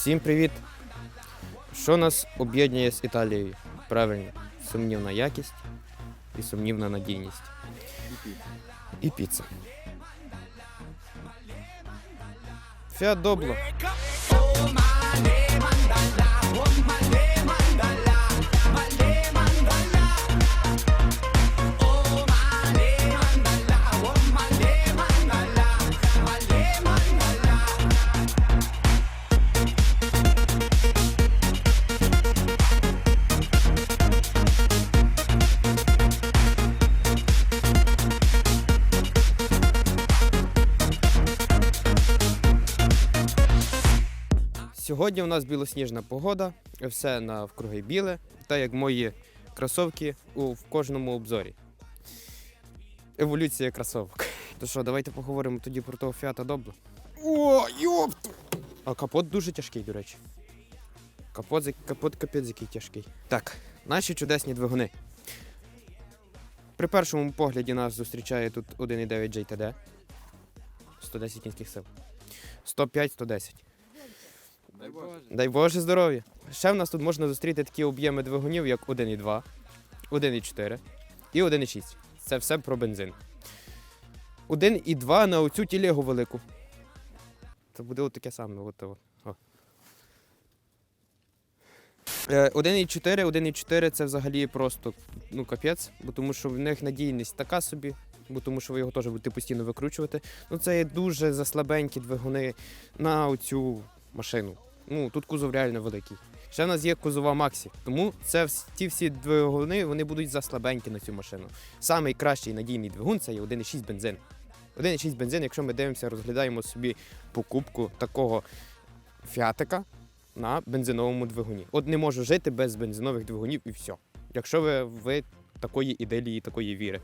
Всім привіт! Що нас об'єднує з Італією? Правильно, сумнівна якість і сумнівна надійність. І піца. Фіат Сьогодні у нас білосніжна погода, все навкруги біле, та як мої кросовки у в кожному обзорі. Еволюція кросовок. То що, давайте поговоримо тоді про того фіата Добло. О, йопту! А капот дуже тяжкий, до речі. Капот, капот капець який тяжкий. Так, наші чудесні двигуни. При першому погляді нас зустрічає тут 1.9 JTD. 110 кінських сил. 105-110. Дай Боже. Дай Боже здоров'я. Ще в нас тут можна зустріти такі об'єми двигунів, як 1,2, 1,4 і 1,6. Це все про бензин. 1,2 на оцю тілегу велику. Це буде отаке саме. От, от. О. Е, 1,4, 1,4 це взагалі просто ну, капець, бо тому що в них надійність така собі, бо тому що ви його теж будете постійно викручувати. Ну це є дуже заслабенькі двигуни на оцю машину. Ну, тут кузов реально великий. Ще в нас є кузова Максі, тому це ті всі двигуни вони будуть заслабенькі на цю машину. Самий кращий надійний двигун це є 1,6 бензин. 1,6 бензин, якщо ми дивимося, розглядаємо собі покупку такого фіатика на бензиновому двигуні. От не можу жити без бензинових двигунів і все. Якщо ви, ви такої ідеї, такої віри.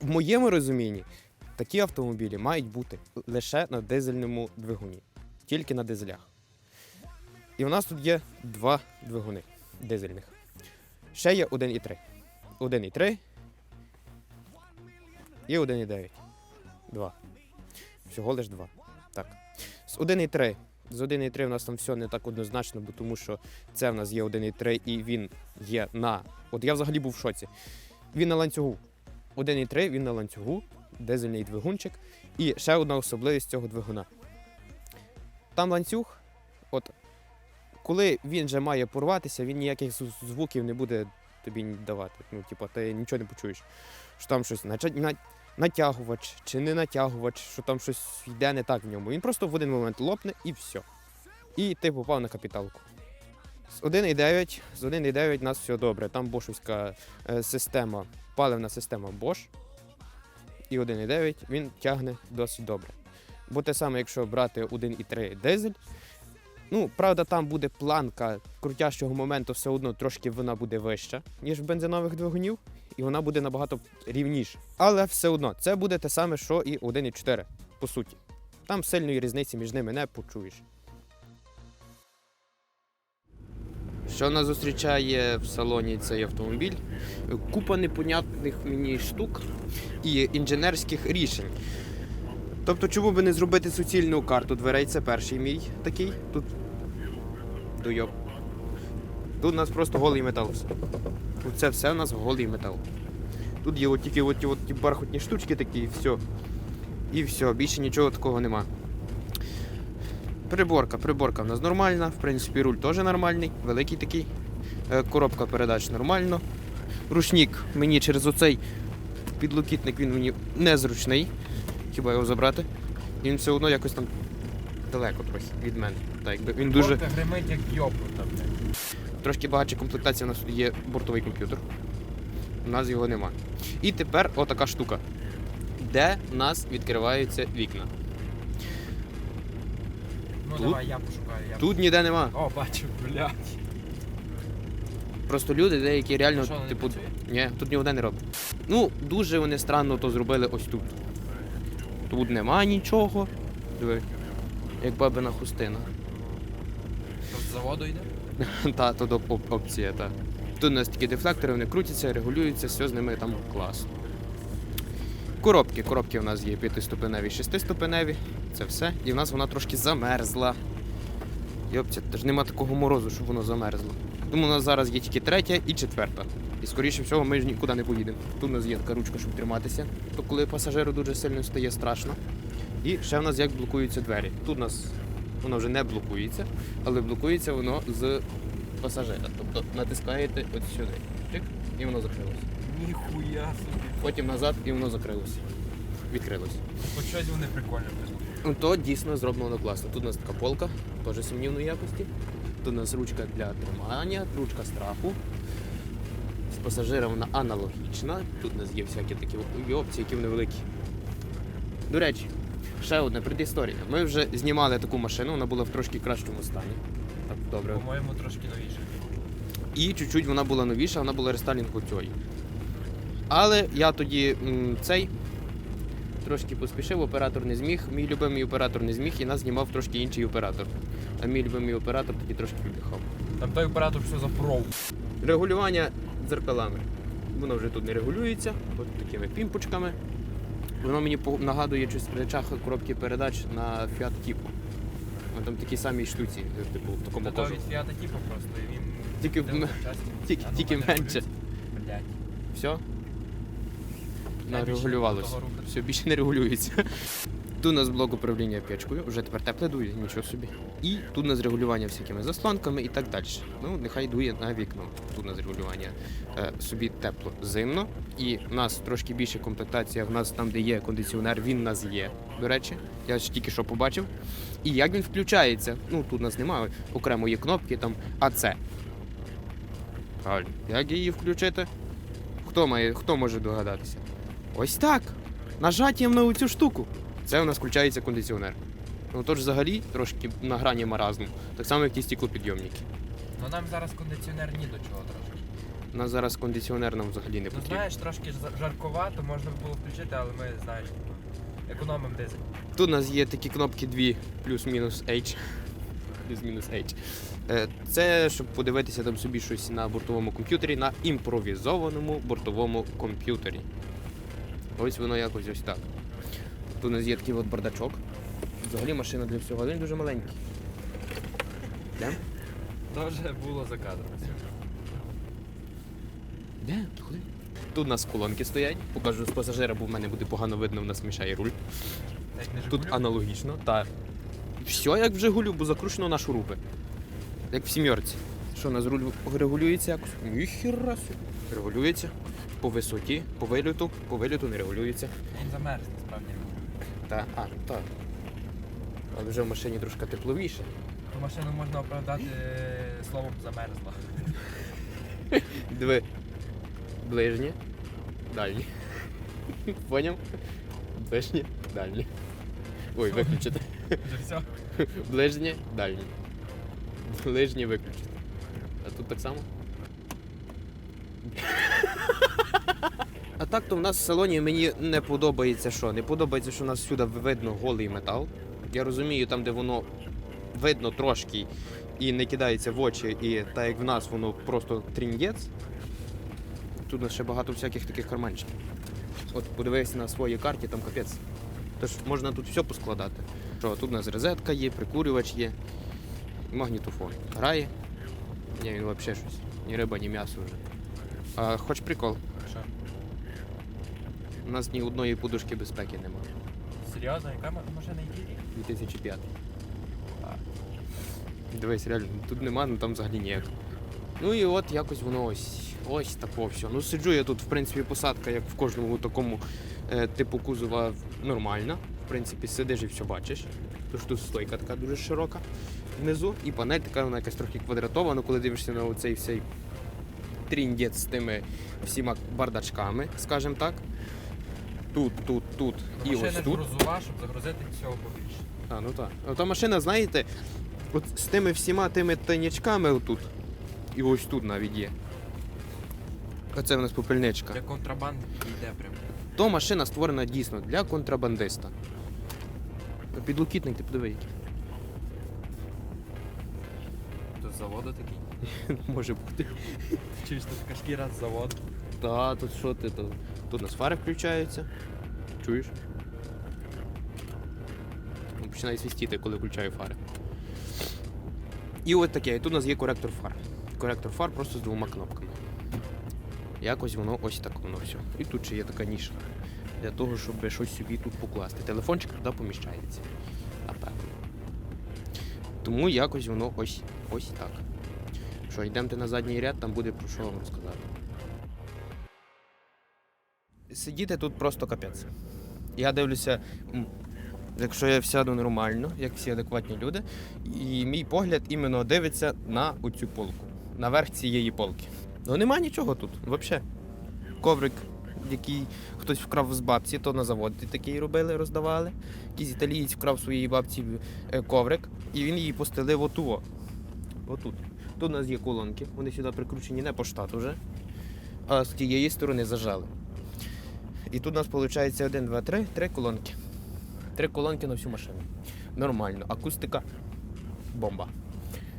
В моєму розумінні такі автомобілі мають бути лише на дизельному двигуні тільки на дизелях. І у нас тут є два двигуни дизельних. Ще є 1,3. 1,3 і 1,9. Два. Всього лиш два. Так. З 1,3. З 1,3 у нас там все не так однозначно, бо тому що це в нас є 1,3 і він є на. От я взагалі був в шоці. Він на ланцюгу. 1,3 він на ланцюгу, дизельний двигунчик. І ще одна особливість цього двигуна. Там ланцюг, от коли він вже має порватися, він ніяких звуків не буде тобі давати. Ну, типу, ти нічого не почуєш. Що там щось натягувач чи не натягувач, що там щось йде не так в ньому. Він просто в один момент лопне і все. І ти попав на капіталку. З 1,9, з 1,9 у нас все добре. Там бошовська е, система, паливна система Bosch. І 1,9 він тягне досить добре. Бо те саме, якщо брати 1,3 дизель, ну, правда, там буде планка крутящого моменту, все одно трошки вона буде вища, ніж в бензинових двигунів, і вона буде набагато рівніша. Але все одно це буде те саме, що і 1,4, по суті. Там сильної різниці між ними не почуєш. Що нас зустрічає в салоні цей автомобіль? Купа непонятних мені штук і інженерських рішень. Тобто, чому би не зробити суцільну карту дверей? Це перший мій такий. Тут дуйоб. Тут у нас просто голий метал. Тут це все у нас голий метал. Тут є от тільки от, от ті бархатні штучки такі, і все. І все, більше нічого такого нема. Приборка, приборка в нас нормальна, в принципі, руль теж нормальний, великий такий. Е, Коробка передач нормально. Рушник мені через оцей підлокітник він мені незручний. Хіба його забрати? І Він все одно якось там далеко трохи від мене. Так, якби він дуже. Порта гримить як йобнута, блядь. Трошки багатша комплектація у нас тут є бортовий комп'ютер. У нас його нема. І тепер отака штука. Де у нас відкриваються вікна. Ну Тут? давай, я пошукаю. Я... Тут ніде нема. О, бачу, блядь. Просто люди, деякі реально, Що, не типу, працює? ні, тут ніде не роблять. Ну, дуже вони странно то зробили ось тут. Тут нема нічого. Диви. Як бабина хустина. Тут з заводу йде? Та, то до оп- опція, та. Тут у нас такі дефлектори, вони крутяться, регулюються, все з ними там класно. Коробки. Коробки у нас є 5-ступеневі, 6-ступеневі. Це все. І в нас вона трошки замерзла. Йопця, та ж нема такого морозу, щоб воно замерзло. Тому у нас зараз є тільки третя і четверта. І скоріше всього ми ж нікуди не поїдемо. Тут у нас є така ручка, щоб триматися, то коли пасажиру дуже сильно стає страшно. І ще в нас як блокуються двері. Тут у нас воно вже не блокується, але блокується воно з пасажира. Тобто натискаєте от сюди. Тик, і воно закрилося. Ніхуя собі. Потім назад і воно закрилося. Відкрилося. Хоч щось вони придумали. Ну, То дійсно зроблено класно. Тут у нас така полка, теж сумнівної якості. Тут у нас ручка для тримання, ручка страху. З пасажиром вона аналогічна. Тут у нас є всякі такі опції, які вони великі. До речі, ще одна предісторія. Ми вже знімали таку машину, вона була в трошки кращому стані. Так, добре. По-моєму, трошки новіше. І чуть-чуть вона була новіша, вона була рестайлінг у цієї. Але я тоді м, цей трошки поспішив, оператор не зміг. Мій любимий оператор не зміг і нас знімав трошки інший оператор. А мій любимий оператор тоді трошки віддихав. Там той оператор все запров. Регулювання дзеркалами. Воно вже тут не регулюється, от такими пімпочками. Воно мені нагадує щось в речах коробки передач на Fiat Tipo. Воно там такі самі штуці, типу, в такому Та кожу. від фіата типу просто, і він... Тільки в м- тільки- тільки менше. Блядь. Все? Я більше Нарегулювалося. того рухати. Все більше не регулюється. Тут у нас блок управління печкою, вже тепер тепле дує, нічого собі. І тут у нас регулювання всякими заслонками і так далі. Ну, нехай дує на вікно. Тут у нас регулювання е, собі тепло зимно. І в нас трошки більше комплектація. В нас там, де є кондиціонер, він у нас є. До речі, я ж тільки що побачив. І як він включається? Ну тут у нас немає окремої кнопки, там АЦ. Правильно. Як її включити? Хто має, хто може догадатися? Ось так. Нажаттям на цю штуку. Це у нас включається кондиціонер. Ну тож взагалі трошки на грані маразму. Так само, як ті стеклопідйомники. Ну нам зараз кондиціонер ні до чого трошки. У нас зараз кондиціонер нам взагалі не Ну потрібен. знаєш, трошки за- жарковато, можна було включити, але ми, знаєш, економимо дизель. Тут у нас є такі кнопки дві плюс-мінус H. Плюс-мінус H. Е, Це щоб подивитися там собі щось на бортовому комп'ютері, на імпровізованому бортовому комп'ютері. Ось воно якось ось так. Тут у нас є такий от бардачок. Взагалі машина для всього, він дуже маленький. Де? То вже було за кадром. Де? Куди? Тут у нас колонки стоять. Покажу з пасажира, бо в мене буде погано видно, в нас мішає руль. Тут аналогічно, так. Все як в Жигулю, бо закручено на шурупи. Як в сімерці. Що, у нас руль регулюється якось? Ніхіра собі. Регулюється. По висоті, по виліту, по виліту не регулюється. Він замерз. Та, а, ну так. Але вже в машині трошки тепловіше. Ту машину можна оправдати е, словом замерзла. Диви. Ближнє, дальнє. Поняв? Ближнє, дальнє. Ой, виключити. Вже все. Ближнє, дальнє. Ближнє виключити. А тут так само. А так то в нас в салоні мені не подобається що? Не подобається, що у нас сюди видно голий метал. Я розумію, там, де воно видно трошки і не кидається в очі, і так як в нас воно просто тріндець. Тут у нас ще багато всяких таких карманчиків. От подивись на своїй карті, там капець. Тож можна тут все поскладати. Що, тут у нас розетка є, прикурювач є, магнітофон. Грає. Ні, він взагалі щось. Ні риба, ні м'ясо вже. А, хоч прикол? У нас ні одної подушки безпеки немає. Серйозно, яка машина який 2005. Дивись, реально, тут нема, ну там взагалі ніяк. Ну і от якось воно ось, ось тако все. Ну сиджу я тут, в принципі, посадка, як в кожному такому е, типу кузова нормальна. В принципі, сидиш і все бачиш. Тож тут стойка така дуже широка внизу, і панель така вона якась трохи квадратована, коли дивишся на оцей всей тріндець з тими всіма бардачками, скажімо так. Тут, тут, тут Ну, і машина ось тут. грузова, щоб загрузити всього побільше. А, ну так. А та машина, знаєте, от з тими всіма тими тайнячками отут. І ось тут навіть є. Оце в нас попельничка. Для контрабанди йде прям. То машина створена дійсно для контрабандиста. Ну, Підлокітник, ти подиви, який. Тут з заводу такий. Може бути. Чуєш, тут така шкіра з заводу. Та, тут що ти? То... Тут у нас фари включаються. Чуєш? Починає свістіти, коли включаю фари. І от таке, і тут у нас є коректор фар. Коректор фар просто з двома кнопками. Якось воно ось так воно все. І тут ще є така ніша для того, щоб щось собі тут покласти. Телефончик туди поміщається. Напевно. Тому якось воно ось ось так. Що, йдемте на задній ряд, там буде про що вам розказати. Сидіти тут просто капець. Я дивлюся, якщо я сяду нормально, як всі адекватні люди, і мій погляд іменно дивиться на оцю полку, наверх цієї полки. Ну нема нічого тут, взагалі. Коврик, який хтось вкрав з бабці, то на заводі такий робили, роздавали. Якийсь італієць вкрав своїй бабці е, коврик, і він її постелив отуво. Отут. Тут у нас є колонки, вони сюди прикручені не по штату вже, а з тієї сторони зажали. І тут у нас виходить 1, 2, 3, три колонки. Три колонки на всю машину. Нормально. Акустика бомба.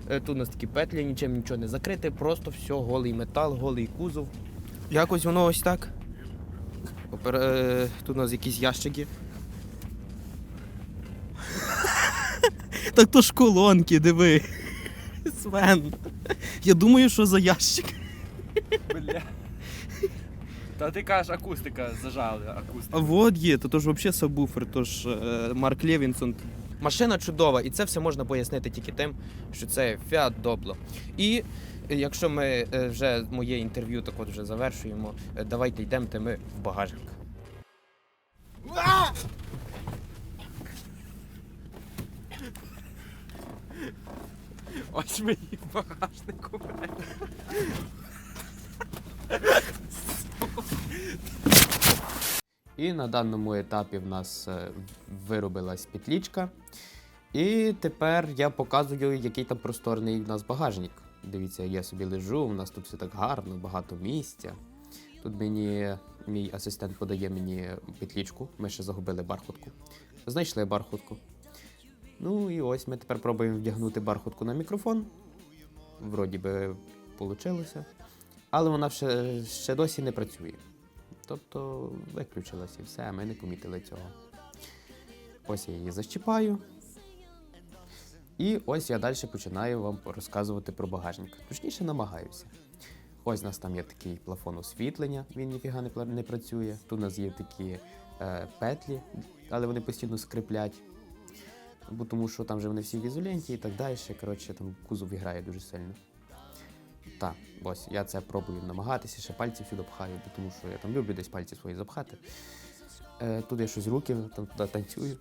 Е, Тут у нас такі петлі, нічим нічого не закрите, просто все, голий метал, голий кузов. Якось воно ось так. Е, Тут у нас якісь ящики. Так то ж колонки, диви. Свен. Я думаю, що за ящик. Бля. Та ти кажеш, акустика зажали, акустика. А вот є, то, то ж взагалі сабвуфер, то ж е, Марк Левінсон. Машина чудова, і це все можна пояснити тільки тим, що це Fiat Doblo. І е, якщо ми е, вже моє інтерв'ю так от вже завершуємо, е, давайте йдемте ми в багажник. Ось мені в багажнику. бля. І на даному етапі в нас е, виробилась петлічка. І тепер я показую, який там просторний в нас багажник. Дивіться, я собі лежу, у нас тут все так гарно, багато місця. Тут мені мій асистент подає мені петлічку, ми ще загубили бархутку. Знайшли бархутку. Ну і ось ми тепер пробуємо вдягнути бархутку на мікрофон. Вроді би вийшло. Але вона ще, ще досі не працює. Тобто виключилась і все, а ми не помітили цього. Ось я її защіпаю. І ось я далі починаю вам розказувати про багажник. Точніше, намагаюся. Ось у нас там є такий плафон освітлення, він ніфіга не, не працює. Тут у нас є такі е, петлі, але вони постійно скриплять. Бо тому що там вже вони всі в ізоленті і так далі. Коротше, там кузов грає дуже сильно. Так, ось я це пробую намагатися, ще пальці всюди пхаю, тому що я там люблю десь пальці свої запхати. Е, тут я щось руки там туди танцюю,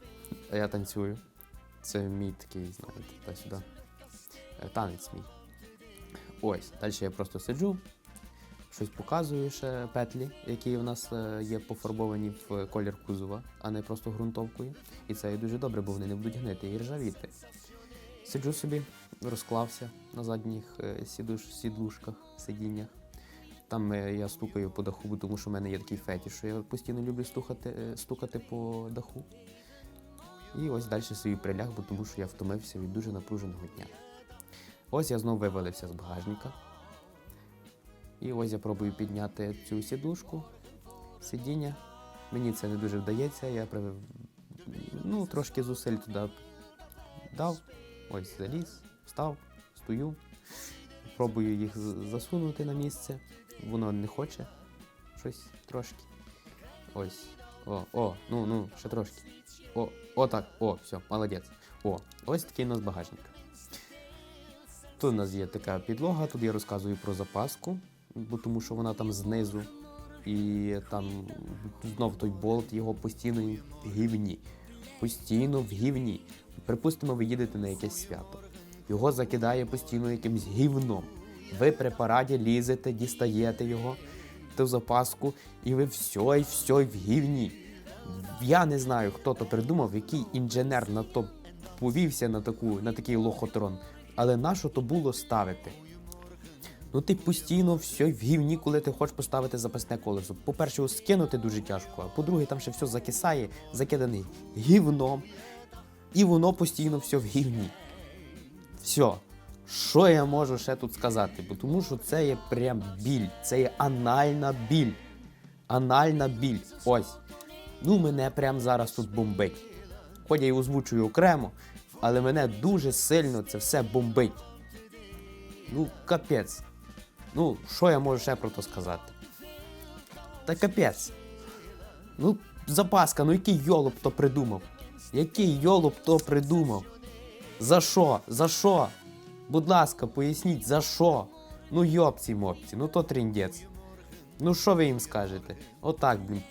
я танцюю. Це мій такий, знаєте, туди-сюди. Е, танець мій. Ось, далі я просто сиджу, щось показую ще петлі, які в нас е, є пофарбовані в колір кузова, а не просто ґрунтовкою. І це є дуже добре, бо вони не будуть гнити і ржавіти. Сиджу собі, розклався на задніх е, сідуш, сідлушках, сидіннях. Там е, я стукаю по даху, тому що в мене є такий фетіш, що я постійно люблю стукати, е, стукати по даху. І ось далі собі приляг, бо тому що я втомився від дуже напруженого дня. Ось я знову вивалився з багажника. І ось я пробую підняти цю сідушку, сидіння. Мені це не дуже вдається, я ну, трошки зусиль туди дав. Ось заліз, встав, стою, пробую їх засунути на місце. Воно не хоче щось трошки. Ось. О, о, ну, ну, ще трошки. О, о, так, о, все, молодець. О, ось такий у нас багажник. Тут у нас є така підлога, тут я розказую про запаску, бо тому що вона там знизу. І там знов той болт, його постійно в гівні. Постійно в гівні. Припустимо, ви їдете на якесь свято. Його закидає постійно якимсь гівном. Ви при параді лізете, дістаєте його, ту запаску, і ви все і все в гівні. Я не знаю, хто то придумав, який інженер на то повівся на, таку, на такий лохотрон. Але нащо то було ставити? Ну ти постійно все в гівні, коли ти хочеш поставити запасне колесо. По-перше, скинути дуже тяжко, а по-друге, там ще все закисає, закиданий гівном, і воно постійно все в гівні. Все. Що я можу ще тут сказати? Бо тому що це є прям біль, це є анальна біль. Анальна біль. Ось. Ну, мене прям зараз тут бомбить. Хоч я й озвучую окремо, але мене дуже сильно це все бомбить. Ну, капець. Ну, що я можу ще про то сказати? Та капець. Ну, запаска, ну який йолоп то придумав? Який йолоп то придумав? За що? За що? Будь ласка, поясніть, за що? Ну йопці мопці, ну то тріндець. Ну що ви їм скажете? Отак, блін.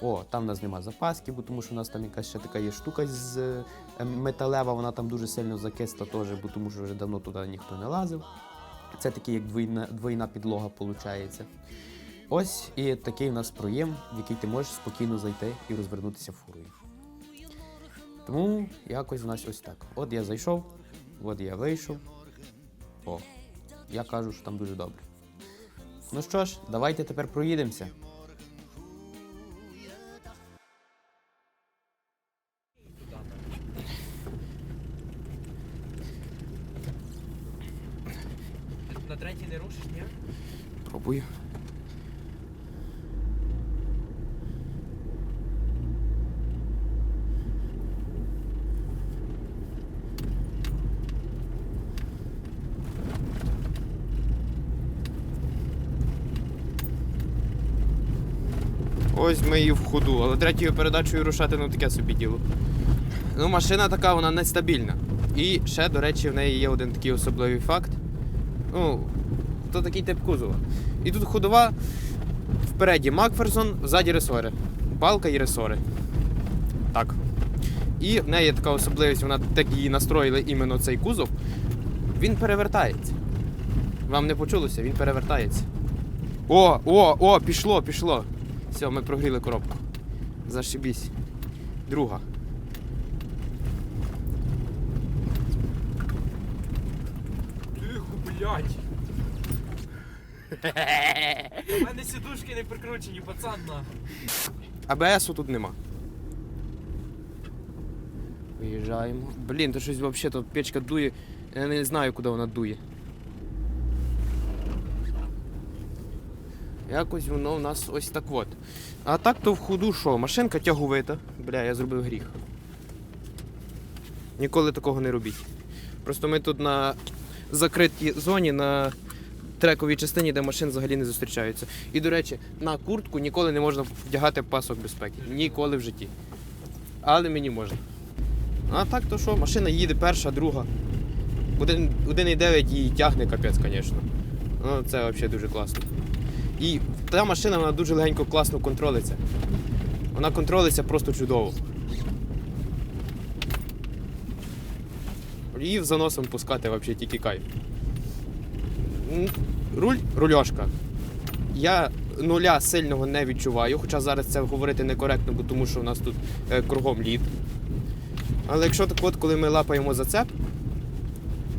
О, там в нас нема запаски, бо тому що у нас там якась ще така є штука з е, металева, вона там дуже сильно закисла теж, бо тому що вже давно туди ніхто не лазив. Це такий як двойна, двойна підлога виходить. Ось і такий у нас проєм, в який ти можеш спокійно зайти і розвернутися фурою. Тому якось у нас ось так. От я зайшов, от я вийшов. О, я кажу, що там дуже добре. Ну що ж, давайте тепер проїдемося. На третій не рушиш, ні? Пробую. Ось ми і в ходу, але третьою передачею рушати ну таке собі діло. Ну, машина така, вона нестабільна. І ще, до речі, в неї є один такий особливий факт. Ну, то такий тип кузова. І тут ходова, впереді Макферсон, ззаді ресори. Балка і ресори. Так. І в неї є така особливість, вона так її настроїли іменно цей кузов. Він перевертається. Вам не почулося, він перевертається. О, о, о, пішло, пішло. Все, ми прогріли коробку. Зашибісь. Друга. Тихо, блядь. У мене сідушки не прикручені, пацан на. АБСу тут нема. Виїжджаємо. Блін, то щось взагалі то печка дує. Я не знаю, куди вона дує. Якось воно в нас ось так от. А так то в ходу що? Машинка тяговита. Бля, я зробив гріх. Ніколи такого не робіть. Просто ми тут на закритій зоні, на трековій частині, де машин взагалі не зустрічаються. І, до речі, на куртку ніколи не можна вдягати пасок безпеки. Ніколи в житті. Але мені можна. А так то що, машина їде перша, друга. 1,9 її тягне капець, звісно. Ну, це взагалі дуже класно. І та машина вона дуже легенько класно контролиться. Вона контролиться просто чудово. Її за носом пускати взагалі тільки кайф. Руль, рульошка. Я нуля сильного не відчуваю, хоча зараз це говорити некоректно, бо тому що у нас тут е, кругом лід. Але якщо так от, коли ми лапаємо зацеп,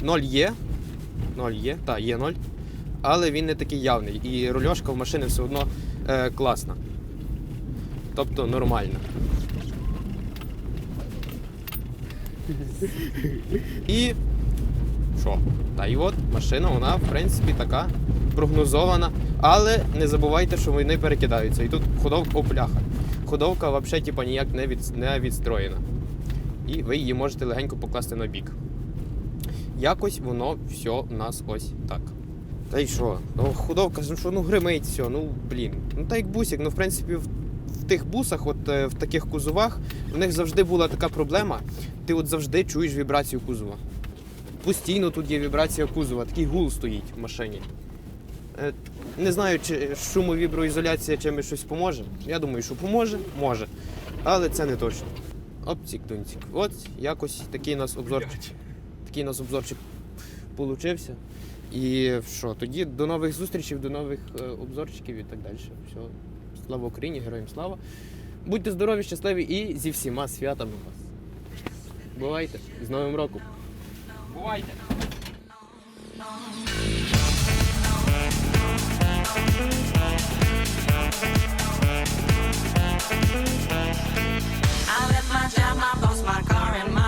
0 є. 0 є, так, є 0. Але він не такий явний. І рульошка в машини все одно е, класна. Тобто нормальна. І що? Та і от машина, вона, в принципі, така прогнозована. Але не забувайте, що вони перекидаються. І тут ходовка о, бляха. Ходовка взагалі типа, ніяк не, від, не відстроєна. І ви її можете легенько покласти на бік. Якось воно все у нас ось так. Та й що? Ну, худовка, ну що ну гримить все, ну блін. Ну та як бусик, ну в принципі, в, в тих бусах, от е, в таких кузовах, в них завжди була така проблема. Ти от завжди чуєш вібрацію кузова. Постійно тут є вібрація кузова, такий гул стоїть в машині. Е, Не знаю, чи шумовіброізоляція чимось щось поможе. Я думаю, що поможе, може. Але це не точно. Опцік дунцік. От якось такий у нас обзорчик. Такий у нас обзорчик получився. І що, тоді до нових зустрічей, до нових е, обзорчиків і так далі. Все. Слава Україні, героям слава. Будьте здорові, щасливі і зі всіма святами вас. Бувайте! З Новим роком! Бувайте! I left my job, my boss, my car, and my